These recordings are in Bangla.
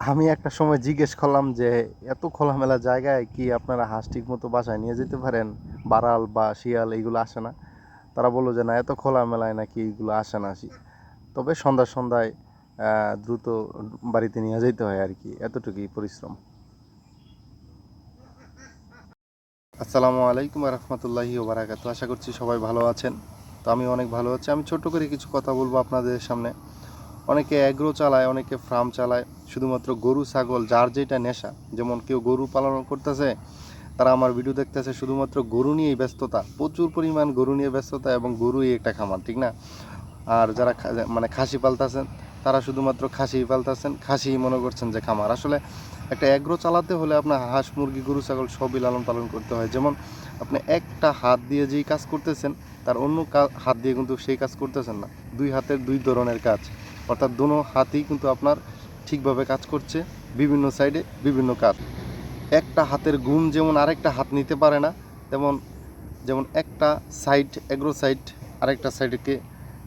আমি একটা সময় জিজ্ঞেস করলাম যে, এত খোলামেলা জায়গায় কি আপনারা হাঁস ঠিক মতো বাসায় নিয়ে যেতে পারেন? বারাল বা শিয়াল এইগুলো আসে না? তারা বলল যে, না, এত খোলামেলায় নাকি এইগুলো আসে না আসি। তবে সন্ধ্যা সন্ধ্যায় দ্রুত বাড়িতে নিয়ে যেতে হয় আর কি। এতটুকুই পরিশ্রম। আসসালামু আলাইকুম রহমতুল্লাহি ওবারাকাতু আশা করছি সবাই ভালো আছেন। তো আমি অনেক ভালো আছি। আমি ছোট্ট করে কিছু কথা বলব আপনাদের সামনে। অনেকে অ্যাগ্রো চালায়, অনেকে ফার্ম চালায়, শুধুমাত্র গরু, ছাগল, যার যেটা নেশা, যেমন কেউ গরু পালন করতেছে, তারা আমার ভিডিও দেখতেছে, শুধুমাত্র গরু নিয়েই ব্যস্ততা, প্রচুর পরিমাণ গরু নিয়ে ব্যস্ততা এবং গরুই একটা খামার, ঠিক না? আর যারা মানে খাসি পালতেছেন, তারা শুধুমাত্র খাসি পালতেছেন খাসি মনে করছেন যে খামার। আসলে একটা অ্যাগ্রো চালাতে হলে আপনার হাঁস, মুরগি, গরু, ছাগল সবই লালন পালন করতে হয়। যেমন আপনি একটা হাত দিয়ে যেই কাজ করতেছেন, তার অন্য হাত দিয়ে কিন্তু সেই কাজ করতেছেন না। দুই হাতের দুই ধরনের কাজ। অর্থাৎ দোনো হাতেই কিন্তু আপনার ঠিকভাবে কাজ করছে, বিভিন্ন সাইডে বিভিন্ন কাজ। একটা হাতের গুণ যেমন আরেকটা হাত নিতে পারে না, তেমন যেমন একটা সাইড এগ্রো সাইড আরেকটা সাইডকে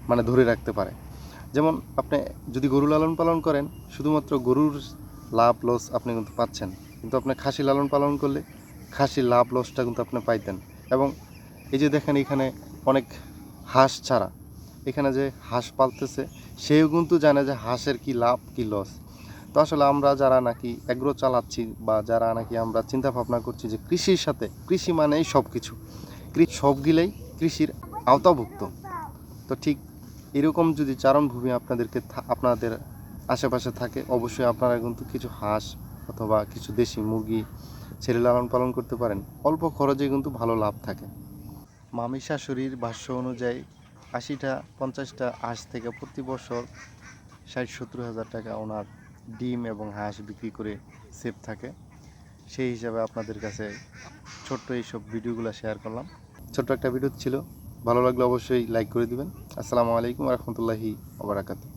মানে ধরে রাখতে পারে। যেমন আপনি যদি গরু লালন পালন করেন, শুধুমাত্র গরুর লাভ লস আপনি কিন্তু পাচ্ছেন। কিন্তু আপনি খাসি লালন পালন করলে খাসির লাভ লসটা কিন্তু আপনি পাইতেন। এবং এই যে দেখেন এখানে অনেক হাঁস ছাড়া এখানে যে হাঁস পালতেছে, সেও কিন্তু জানে যে হাঁসের কি লাভ, কি লস তো আসলে আমরা যারা নাকি এগ্রো চালাচ্ছি বা যারা নাকি আমরা চিন্তা ভাবনা করছি যে কৃষির সাথে, কৃষি মানেই সব কিছু সবগুলোই কৃষির আওতাভুক্ত। তো ঠিক এরকম যদি চারণভূমি আপনাদেরকে আপনাদের আশেপাশে থাকে, অবশ্যই আপনারা কিন্তু কিছু হাঁস অথবা কিছু দেশি মুরগি, ছেলে লালন পালন করতে পারেন। অল্প খরচে কিন্তু ভালো লাভ থাকে। মামি শাশুড়ির ভাষ্য অনুযায়ী আশিটা, পঞ্চাশটা হাঁস থেকে প্রতি বছর ষাট, সত্তর হাজার টাকা ওনার ডিম এবং হাঁস বিক্রি করে সেফ থাকে। সেই হিসাবে আপনাদের কাছে ছোট্ট এইসব ভিডিওগুলো শেয়ার করলাম। ছোট্ট একটা ভিডিও ছিল। ভালো লাগলে অবশ্যই লাইক করে দিবেন। আসসালামু আলাইকুম রহমতুল্লাহি ওবরাকাতু